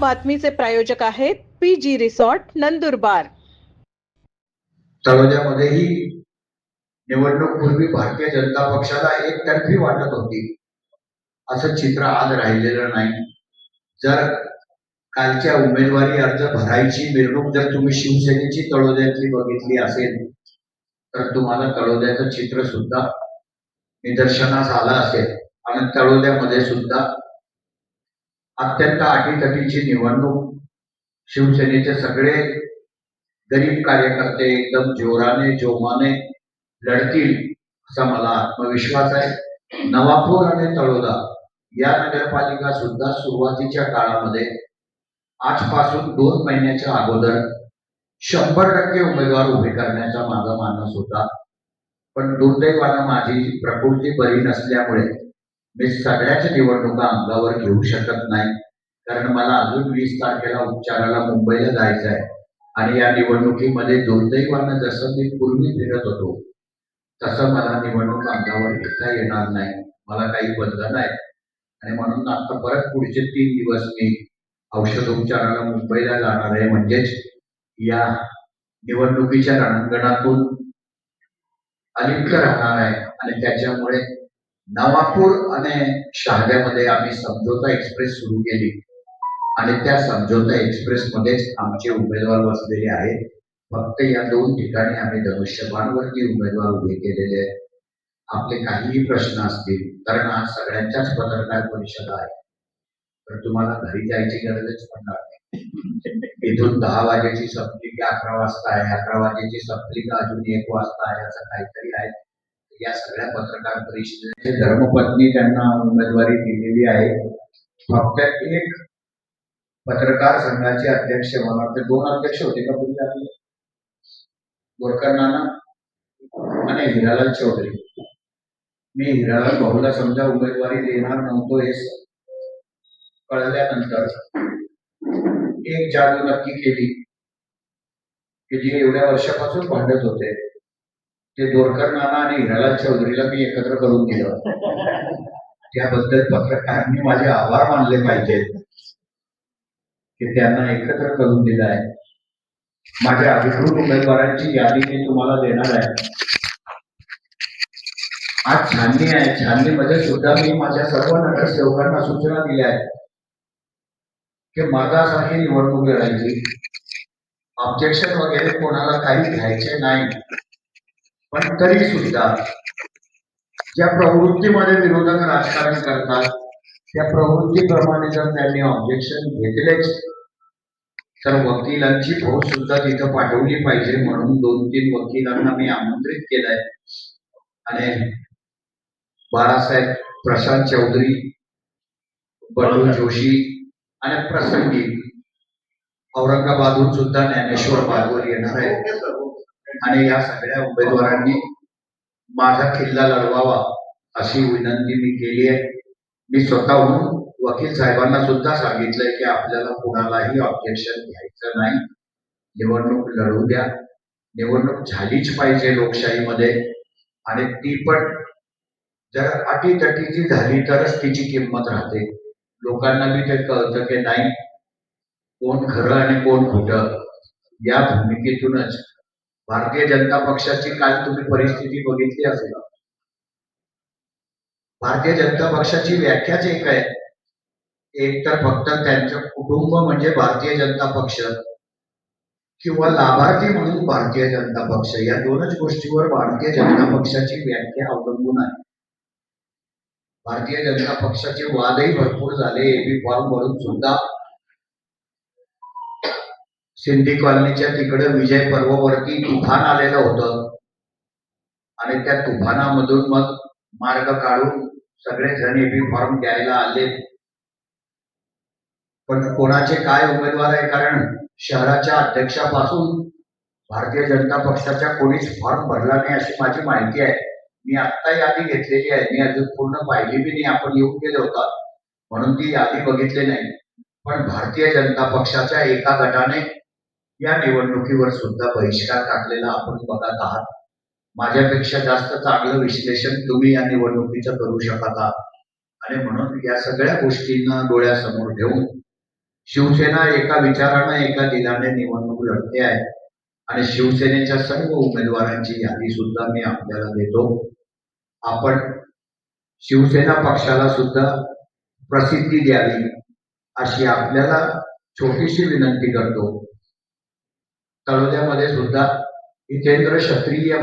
बातमीचे प्रायोजक आहेत P G resort Nandurbar. तळोद्यामध्येही निवडणूक पूर्वी भारतीय जनता पक्षाला एकतर्फी वाटत होती. असं चित्र आज राहिलेलं नाही. जर कालच्या उमेदवारी अर्ज भरायची मिरवणूक जर तुम्ही शिवसेनेची तळोद्यातली बघितली असेल तर तुम्हाला तळोद्याचं चित्र सुद्धा निदर्शनास आलं असेल. आणि तळोद्यामध्ये सुद्धा अत्यंत अटीतटीची निवडणूक. शिवसेनेचे सगळे गरीब कार्यकर्ते एकदम जोराने जोमाने लढतील असा मला आत्मविश्वास आहे. नवापूर आणि तळोदा या नगरपालिका सुद्धा सुरुवातीच्या काळामध्ये आजपासून दोन महिन्याच्या अगोदर शंभर टक्के उमेदवार उभे करण्याचा माझा मानस होता. पण दुर्दैवानं माझी प्रकृती बरी नसल्यामुळे मी सगळ्याच निवडणुका अंगावर घेऊ शकत नाही. कारण मला अजून वीस तारखेला उपचाराला मुंबईला जायचं आहे. आणि या निवडणुकीमध्ये दुर्दैवानं जसं मी पूर्वी फिरत होतो तसं मला निवडणूक अंगावर घेता येणार नाही. मला काही बंधन आहे. आणि म्हणून आता परत पुढचे तीन दिवस मी औषधोपचाराला मुंबईला जाणार आहे. म्हणजेच या निवडणुकीच्या रणांगणातून अलिप्त राहणार आहे. आणि त्याच्यामुळे नवापूर आणि शहाद्यामध्ये आम्ही समझोता एक्सप्रेस सुरू केली. आणि त्या समझोता एक्सप्रेस मध्येच आमचे उमेदवार बसलेले आहेत. फक्त या दोन ठिकाणी आम्ही धनुष्यबाणवरती उमेदवार उभे केलेले आहेत. आपले काहीही प्रश्न असतील कारण आज सगळ्यांच्याच पत्रकार परिषद आहे. तर तुम्हाला घरी जायची गरजच पडणार नाही. इथून दहा वाजेची संपली की अकरा वाजता आहे. अकरा वाजेची संपली अजून एक वाजता आहे असं काहीतरी आहे. या सगळ्या पत्रकार परिषदेचे धर्मपत्नी त्यांना उमेदवारी दिलेली आहे. फक्त एक पत्रकार संघाचे अध्यक्ष मला वाटतं दोन अध्यक्ष होते का पूर्वी आपले? गोरकर नाना आणि हिरालाल चौधरी. मी हिरालाल भाऊला समजा उमेदवारी देणार नव्हतो हे कळल्यानंतर एक जादू नक्की केली. की जे एवढ्या वर्षापासून भांडत होते. ते दोरकर नाना आणि हिराला चौधरीला मी एकत्र करून दिलं त्याबद्दल पत्रकारांनी माझे आभार मानले पाहिजेत की त्यांना एकत्र करून दिलं आहे. माझ्या अधिकृत उमेदवारांची यादी मी तुम्हाला देणार आहे. आज छाननी आहे. छाननीमध्ये सुद्धा मी माझ्या सर्व नगरसेवकांना सूचना दिल्या आहेत. की माझासारखी निवडणूक लढायची. ऑब्जेक्शन वगैरे कोणाला काही घ्यायचे नाही. पण तरी सुद्धा ज्या प्रवृत्तीमध्ये विरोधक राजकारण करतात त्या प्रवृत्तीप्रमाणे जर त्यांनी ऑब्जेक्शन घेतलेच तर वकिलांची फौज सुद्धा तिथं पाठवली पाहिजे म्हणून दोन तीन वकिलांना मी आमंत्रित केलंय. आणि बाळासाहेब प्रशांत चौधरी बळू जोशी आणि प्रसंगी औरंगाबादहून सुद्धा ज्ञानेश्वर बागवर येणार आहे आणि या सगळ्या उमेदवारांनी माझा किल्ला लढवावा अशी विनंती मी केली आहे. मी स्वतःहून वकील साहेबांना सुद्धा सांगितलंय की आपल्याला कोणालाही ऑब्जेक्शन घ्यायचं नाही. निवडणूक लढू द्या. निवडणूक झालीच पाहिजे लोकशाहीमध्ये. आणि ती पण जर अटीतटीची झाली तरच तिची किंमत राहते. लोकांना बी ते कळतं की नाही कोण खरं आणि कोण खोटं. या भूमिकेतूनच भारतीय जनता पक्षाची काल तुम्ही परिस्थिती बघितली असेल. भारतीय जनता पक्षाची व्याख्याच एक आहे. एक तर फक्त त्यांचं कुटुंब म्हणजे भारतीय जनता पक्ष किंवा लाभार्थी म्हणून भारतीय जनता पक्ष. या दोनच गोष्टीवर भारतीय जनता पक्षाची व्याख्या अवलंबून आहे. भारतीय जनता पक्षाचे वादही भरपूर झाले. एबी फॉर्म भरून सुद्धा शिंदे कॉलनीच्या तिकडे विजय पर्ववरती तुफान आलेलं होतं. आणि त्या तुफानामधून मग मार्ग काढून सगळे जण एबी फॉर्म द्यायला आले. पण कोणाचे काय उमेदवार आहे? कारण शहराच्या अध्यक्षापासून भारतीय जनता पक्षाच्या कोणीच फॉर्म भरला नाही अशी माझी माहिती आहे. मी आत्ता यादी घेतलेली आहे. मी अजून पूर्ण पाहिली बी नाही. आपण येऊन गेलो होता. म्हणून ती यादी बघितली नाही. पण भारतीय जनता पक्षाच्या एका गटाने या निवडणुकीवर सुद्धा बहिष्कार टाकलेला आपण बघत आहात. माझ्यापेक्षा जास्त चांगलं विश्लेषण तुम्ही या निवडणुकीचं करू शकत आहात. आणि म्हणून या सगळ्या गोष्टींना डोळ्यासमोर ठेवून शिवसेना एका विचारानं एका दिलाने निवडणूक लढते आहे. आणि शिवसेनेच्या सर्व उमेदवारांची यादी सुद्धा मी आपल्याला देतो. आपण शिवसेना पक्षाला सुद्धा प्रसिद्धी द्यावी अशी आपल्याला छोटीशी विनंती करतो. तळोद्यामध्ये सुद्धा हितेंद्र क्षत्रिय